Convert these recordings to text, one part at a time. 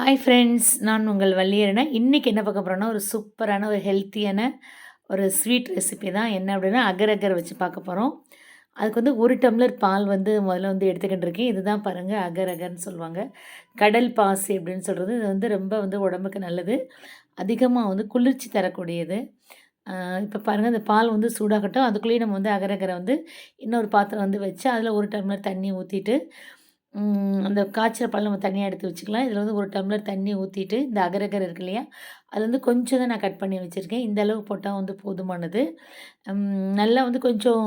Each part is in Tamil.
ஹாய் ஃப்ரெண்ட்ஸ் நான் உங்கள் வள்ளியரனை. இன்றைக்கி என்ன பார்க்க போகிறோன்னா ஒரு சூப்பரான ஒரு ஹெல்த்தியான ஒரு ஸ்வீட் ரெசிபி தான். என்ன அப்படின்னா அகர் அகர் வச்சு பார்க்க போகிறோம் அதுக்கு வந்து ஒரு டம்ளர் பால் வந்து முதல்ல வந்து எடுத்துக்கிட்டு இருக்கேன் இதுதான் பாருங்கள் அகர் அகர்னு சொல்லுவாங்க. கடல் பாசி அப்படின்னு சொல்கிறது இது வந்து ரொம்ப வந்து உடம்புக்கு நல்லது. அதிகமாக வந்து குளிர்ச்சி தரக்கூடியது. இப்போ பாருங்கள் அந்த பால் வந்து சூடாகட்டும். அதுக்குள்ளேயே நம்ம வந்து அகரகரை வந்து இன்னொரு பாத்திரம் வந்து வச்சு அதில் ஒரு டம்ளர் தண்ணி ஊற்றிட்டு அந்த காய்ச்சல் பால் நம்ம தனியாக எடுத்து வச்சுக்கலாம். இதில் வந்து ஒரு டம்ளர் தண்ணி ஊற்றிட்டு இந்த அகரகர் இருக்கு இல்லையா? அது வந்து கொஞ்சம் தான் நான் கட் பண்ணி வச்சுருக்கேன். இந்த அளவு போட்டால் வந்து போதுமானது. நல்லா வந்து கொஞ்சம்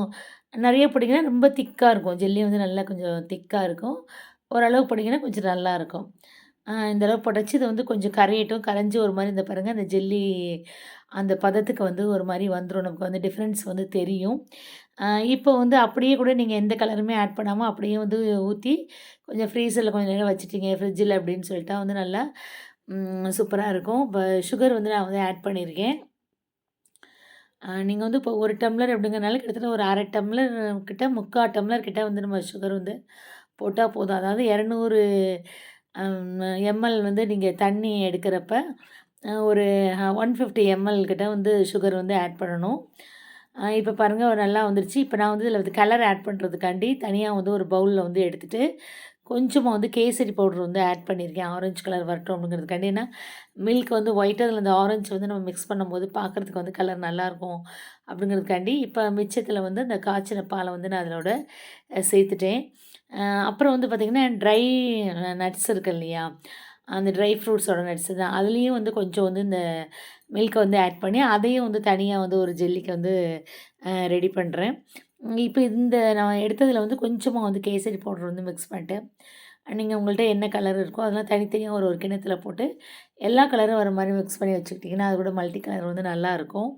நிறைய போட்டிங்கன்னா ரொம்ப திக்காக இருக்கும். ஜெல்லி வந்து நல்லா கொஞ்சம் திக்காக இருக்கும். ஓரளவு போட்டிங்கன்னா கொஞ்சம் நல்லாயிருக்கும் இந்த அளவு இதை வந்து கொஞ்சம் கரையட்டும். கரைஞ்சி ஒரு மாதிரி இந்த பாருங்கள் அந்த ஜெல்லி அந்த பதத்துக்கு வந்து ஒரு மாதிரி வந்துடும் நமக்கு வந்து டிஃப்ரென்ஸ் வந்து தெரியும். இப்போ வந்து அப்படியே கூட நீங்கள் எந்த கலருமே ஆட் பண்ணாமல் அப்படியே வந்து ஊற்றி கொஞ்சம் ஃப்ரீசரில் கொஞ்சம் நேரம் வச்சுட்டிங்க ஃப்ரிட்ஜில் அப்படின்னு சொல்லிட்டா வந்து நல்லா சூப்பராக இருக்கும். இப்போ சுகர் வந்து நான் வந்து ஆட் பண்ணியிருக்கேன் நீங்கள் வந்து இப்போ ஒரு டம்ளர் அப்படிங்கிறனால கிட்டத்தட்ட ஒரு அரை டம்ளர் கிட்ட முக்கால் டம்ளர் கிட்ட வந்து நம்ம சுகர் வந்து போட்டால் போதும். அதாவது இரநூறு எம்எல் வந்து நீங்கள் தண்ணி எடுக்கிறப்ப ஒரு ஒன் ஃபிஃப்டி எம்எல் கிட்ட வந்து சுகர் வந்து ஆட் பண்ணணும். இப்போ பாருங்கள் ஒரு நல்லா வந்துருச்சு. இப்போ நான் வந்து இதில் வந்து கலர் ஆட் பண்ணுறதுக்காண்டி தனியாக வந்து ஒரு பவுலில் வந்து எடுத்துகிட்டு கொஞ்சமாக வந்து கேசரி பவுடர் வந்து ஆட் பண்ணியிருக்கேன் ஆரஞ்சு கலர் வரட்டும் அப்படிங்கிறதுக்காண்டி ஏன்னா மில்க் வந்து ஒயிட்டு அதில் அந்த ஆரஞ்சு வந்து நம்ம மிக்ஸ் பண்ணும்போது பார்க்குறதுக்கு வந்து கலர் நல்லாயிருக்கும் அப்படிங்கிறதுக்காண்டி இப்போ மிச்சத்தில் வந்து அந்த காய்ச்சின பாலை வந்து நான் அதனோட சேர்த்துட்டேன். அப்புறம் வந்து பார்த்திங்கன்னா ட்ரை நட்ஸ் இருக்குது இல்லையா? அந்த ட்ரை ஃப்ரூட்ஸோட நட்ஸ் தான். அதுலேயும் வந்து கொஞ்சம் வந்து இந்த மில்க்கை வந்து ஆட் பண்ணி அதையும் வந்து தனியாக வந்து ஒரு ஜெல்லிக்கு வந்து ரெடி பண்ணுறேன் இப்போ இந்த நான் எடுத்ததில் வந்து கொஞ்சமாக வந்து கேசரி பவுடர் வந்து மிக்ஸ் பண்ணிட்டேன் நீங்கள் உங்கள்கிட்ட என்ன கலர் இருக்கோ அதெல்லாம் தனித்தனியாக ஒரு ஒரு கிணத்துல போட்டு எல்லா கலரும் வர மாதிரி மிக்ஸ் பண்ணி வச்சுக்கிட்டிங்கன்னா அது கூட மல்டி கலர் வந்து நல்லாயிருக்கும்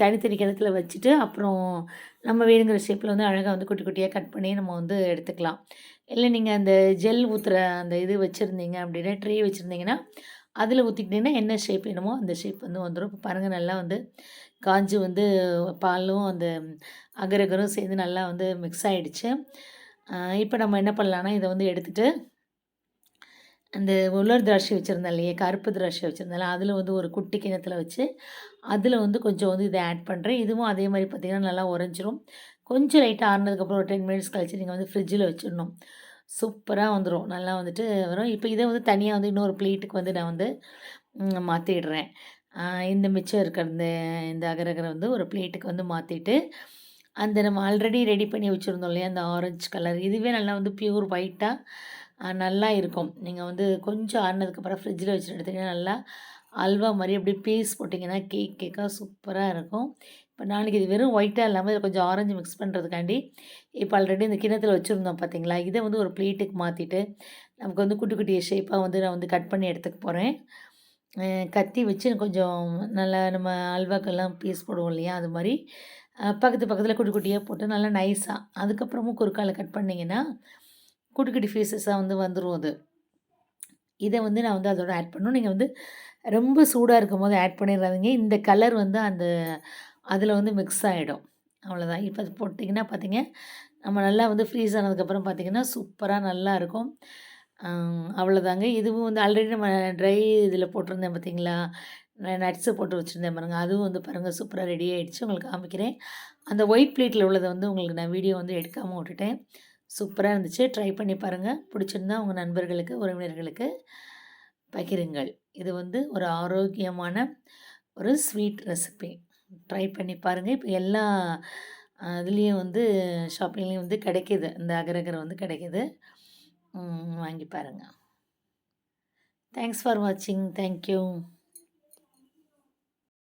தனித்தனி கிணத்துல வச்சுட்டு அப்புறம் நம்ம வேணுங்கிற ஷேப்பில் வந்து அழகாக வந்து குட்டி குட்டியாக கட் பண்ணி நம்ம வந்து எடுத்துக்கலாம். இல்லை நீங்கள் அந்த ஜெல் ஊற்றுற அந்த இது வச்சுருந்தீங்க அப்படின்னா ட்ரே வச்சுருந்தீங்கன்னா அதில் ஊற்றிக்கிட்டிங்கன்னா என்ன ஷேப் வேணுமோ அந்த ஷேப் வந்து வந்துடும் இப்போ பாருங்கள் நல்லா வந்து காஞ்சி வந்து பாலும் அந்த அகரகரும் சேர்ந்து நல்லா வந்து மிக்ஸ் ஆகிடுச்சு இப்போ நம்ம என்ன பண்ணலான்னா இதை வந்து எடுத்துகிட்டு அந்த உலர் திராட்சை வச்சுருந்தேன் இல்லையே? கருப்பு திராட்சை வச்சுருந்தால அதில் வந்து ஒரு குட்டி கிணத்துல வச்சு அதில் வந்து கொஞ்சம் வந்து இதை ஆட் பண்ணுறேன் இதுவும் அதே மாதிரி பார்த்திங்கன்னா நல்லா உறைஞ்சிரும். கொஞ்சம் லைட்டாக ஆறுனதுக்கப்புறம் ஒரு டென் மினிட்ஸ் கழிச்சு நீங்கள் வந்து ஃப்ரிட்ஜில் வச்சிடணும். சூப்பராக வந்துடும் நல்லா வந்துட்டு வரும். இப்போ இதை வந்து தனியாக வந்து இன்னொரு பிளேட்டுக்கு வந்து நான் வந்து மாற்றிடுறேன் இந்த மிச்சம் இருக்கிற இந்த இந்த அகரகரை வந்து ஒரு பிளேட்டுக்கு வந்து மாற்றிட்டு அந்த நம்ம ஆல்ரெடி ரெடி பண்ணி வச்சுருந்தோம் இல்லையா? அந்த ஆரஞ்சு கலர் இதுவே நல்லா வந்து பியூர் ஒயிட்டாக நல்லா இருக்கும். நீங்கள் வந்து கொஞ்சம் ஆறினதுக்கப்புறம் ஃப்ரிட்ஜில் வச்சுட்டு எடுத்திங்கன்னா நல்லா அல்வா மாதிரி அப்படி பீஸ் போட்டிங்கன்னா கேக் கேக்காக சூப்பராக இருக்கும். இப்போ நாளைக்கு இது வெறும் ஒயிட்டாக இல்லாமல் இதில் கொஞ்சம் ஆரஞ்சு மிக்ஸ் பண்ணுறதுக்காண்டி இப்போ ஆல்ரெடி இந்த கிணத்துல வச்சுருந்தோம் பார்த்தீங்களா இதை வந்து ஒரு பிளேட்டுக்கு மாற்றிட்டு நமக்கு வந்து குட்டி குட்டிய ஷேப்பாக வந்து நான் வந்து கட் பண்ணி எடுத்துக்க போகிறேன் கத்தி வச்சு கொஞ்சம் நல்லா நம்ம அல்வாக்கெல்லாம் பீஸ் போடுவோம் இல்லையா? அது மாதிரி. பக்கத்து பக்கத்தில் குட்டி குட்டியாக போட்டு நல்லா நைஸாக அதுக்கப்புறமும் குறுக்கால் கட் பண்ணிங்கன்னா குட்டி குட்டி வந்து வந்துடும் அது. இதை வந்து நான் வந்து அதோட ஆட் பண்ணணும். நீங்கள் வந்து ரொம்ப சூடாக இருக்கும் போது ஆட் பண்ணிடுறாதீங்க இந்த கலர் வந்து அந்த அதில் வந்து மிக்ஸ் ஆகிடும் அவ்வளோதான் இப்போ அது போட்டிங்கன்னா பார்த்தீங்க நம்ம நல்லா வந்து ஃப்ரீஸ் ஆனதுக்கப்புறம் பார்த்திங்கன்னா சூப்பராக நல்லா இருக்கும். அவ்வளோதாங்க இதுவும் வந்து ஆல்ரெடி நம்ம ட்ரை இதில் போட்டிருந்தேன் பார்த்திங்களா நட்ஸு போட்டு வச்சுருந்தேன் பாருங்கள் அதுவும் வந்து பாருங்கள் சூப்பராக ரெடி ஆகிடுச்சு உங்களுக்கு காமிக்கிறேன். அந்த ஒயிட் பிளேட்டில் உள்ளதை வந்து உங்களுக்கு நான் வீடியோ வந்து எடுக்காமல் விட்டுட்டேன். சூப்பராக இருந்துச்சு. ட்ரை பண்ணி பாருங்கள் பிடிச்சிருந்தா உங்கள் நண்பர்களுக்கு உறவினர்களுக்கு பகிருங்கள். இது வந்து ஒரு ஆரோக்கியமான ஒரு ஸ்வீட் ரெசிபி ட்ரை பண்ணி பாருங்கள் இப்போ எல்லா இதுலேயும் வந்து ஷாப்பிங்லேயும் வந்து கிடைக்கிது. இந்த அகரகர் வந்து கிடைக்கிது. வாங்கி பாருங்கள் தேங்க்ஸ் ஃபார் வாட்சிங் தேங்க்யூ